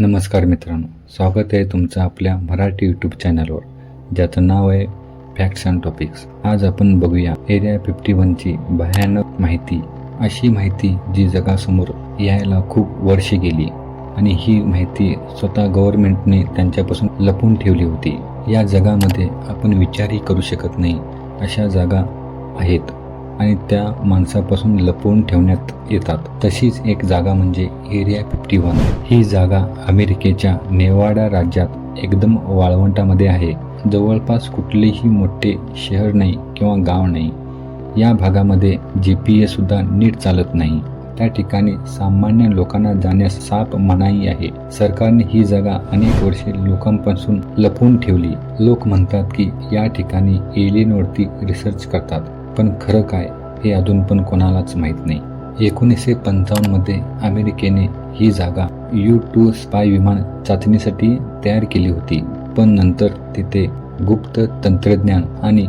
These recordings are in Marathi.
नमस्कार मित्रांनो स्वागत आहे तुमचं आपल्या मराठी यूट्यूब चॅनलवर ज्याचं नाव आहे फॅक्ट्स अँड टॉपिक्स आज आपण बघूया एरिया फिफ्टी वनची भयानक माहिती. अशी माहिती जी जगासमोर यायला खूप वर्षे गेली आणि ही माहिती स्वतः गव्हर्नमेंटने त्यांच्यापासून लपून ठेवली होती. या जगामध्ये आपण विचारही करू शकत नाही अशा जागा आहेत. आणि त्या माणसापासून लपवून ठेवण्यात येतात. तशीच एक जागा म्हणजे एरिया फिफ्टी वन. ही जागा अमेरिकेच्या नेवाडा राज्यात एकदम वाळवंटामध्ये आहे. जवळपास कुठलेही मोठे शहर नाही किंवा गाव नाही. या भागामध्ये जी पी एसुद्धा सुद्धा नीट चालत नाही. त्या ठिकाणी सामान्य लोकांना जाण्यास साप मनाई आहे. सरकारने ही जागा अनेक वर्षे लोकांपासून लपवून ठेवली. लोक म्हणतात की या ठिकाणी एलियनवरती रिसर्च करतात. पण खरं काय हे अजून पण कोणालाच माहीत नाही. एकोणीसशे पंचावन्नमध्ये अमेरिकेने ही जागा यू टू स्पाय विमान चाचणीसाठी तयार केली होती. पण नंतर तिथे गुप्त तंत्रज्ञान आणि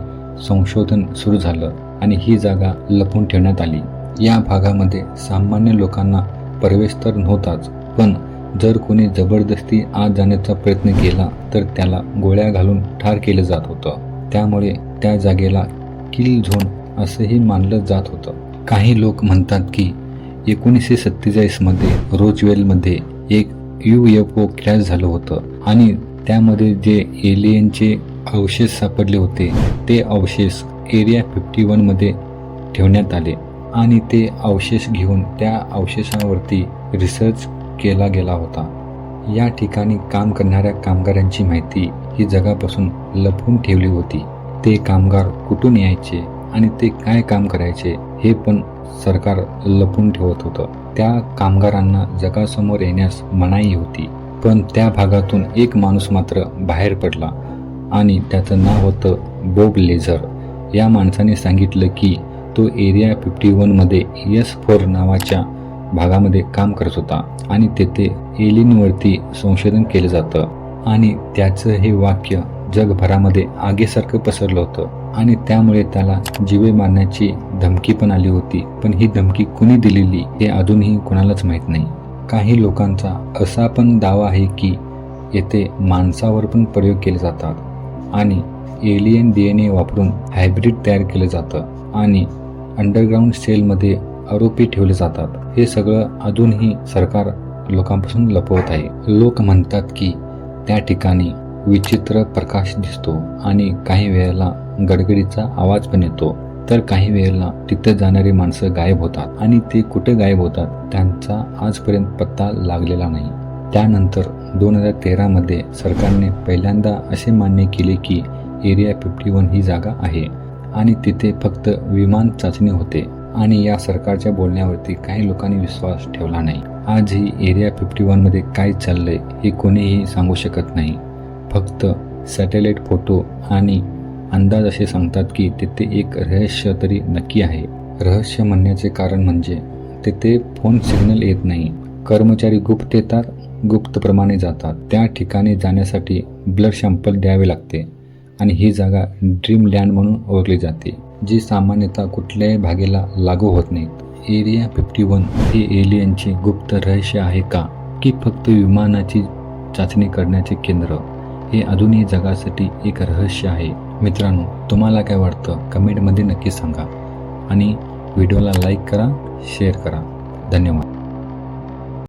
संशोधन सुरू झालं आणि ही जागा लपून ठेवण्यात आली. या भागामध्ये सामान्य लोकांना प्रवेश तर नव्हताच पण जर कोणी जबरदस्ती आत जाण्याचा प्रयत्न केला तर त्याला गोळ्या घालून ठार केलं जात होतं. त्यामुळे त्या जागेला किल झोन असंही मानलं जात होतं. काही लोक म्हणतात की एकोणीसशे सत्तेचाळीसमध्ये रोजवेलमध्ये एक यू एफ ओ क्रॅश झालं होतं आणि त्यामध्ये जे एलियनचे अवशेष सापडले होते ते अवशेष एरिया फिफ्टी वनमध्ये ठेवण्यात आले आणि ते अवशेष घेऊन त्या अवशेषावरती रिसर्च केला गेला होता. या ठिकाणी काम करणाऱ्या कामगारांची माहिती ही जगापासून लपवून ठेवली होती. ते कामगार कुठून यायचे? आणि ते काय काम करायचे हे पण सरकार लपून ठेवत होतं. त्या कामगारांना जगासमोर येण्यास मनाई होती. पण त्या भागातून एक माणूस मात्र बाहेर पडला आणि त्याचं नाव होतं बोब लेझर. या माणसाने सांगितलं की तो एरिया फिफ्टी वनमध्ये एस फोर नावाच्या भागामध्ये काम करत होता आणि तेथे एलिनवरती संशोधन केलं जातं. आणि त्याचं हे वाक्य जगभरामध्ये आगेसारखं पसरलं होतं. आणि त्यामुळे त्याला जीवे मारण्याची धमकी पण आली होती. पण ही धमकी कुणी दिलेली हे अजूनही कोणालाच माहीत नाही. काही लोकांचा असा पण दावा आहे की येथे माणसावर पण प्रयोग केले जातात आणि एलियन डी एन ए वापरून हायब्रिड तयार केलं जातं आणि अंडरग्राऊंड सेलमध्ये आरोपी ठेवले जातात. हे सगळं अजूनही सरकार लोकांपासून लपवत आहे. लोक म्हणतात की त्या ठिकाणी विचित्र प्रकाश दिसतो आणि काही वेळेला गडगडीचा आवाज पण येतो. तर काही वेळेला तिथे जाणारी माणसं गायब होतात आणि ते कुठे गायब होतात त्यांचा आजपर्यंत पत्ता लागलेला नाही. त्यानंतर दोन हजार तेरामध्ये सरकारने पहिल्यांदा असे मान्य केले की एरिया फिफ्टी वन ही जागा आहे आणि तिथे फक्त विमान चाचणी होते आणि या सरकारच्या बोलण्यावरती काही लोकांनी विश्वास ठेवला नाही. आजही एरिया फिफ्टी वनमध्ये काय चाललंय हे कोणीही सांगू शकत नाही. फक्त सॅटेलाईट फोटो आणि अंदाज असे सांगतात की तिथे एक रहस्य तरी नक्की आहे. रहस्य म्हणण्याचे कारण म्हणजे तिथे फोन सिग्नल येत नाही. कर्मचारी गुप्त येतात गुप्तप्रमाणे जातात. त्या ठिकाणी जाण्यासाठी ब्लड सॅम्पल द्यावे लागते आणि ही जागा ड्रीम लँड म्हणून ओळखली जाते जी सामान्यतः कुठल्याही भागेला लागू होत नाहीत. एरिया फिफ्टी वन हे एलियनचे गुप्त रहस्य आहे का? की फक्त विमानाची चाचणी करण्याचे केंद्र? हे अजूनही जगासाठी एक रहस्य आहे. मित्रांनो तुम्हाला काय वाटतं? कमेंटमध्ये नक्की सांगा. आणि व्हिडिओला लाईक करा शेअर करा. धन्यवाद.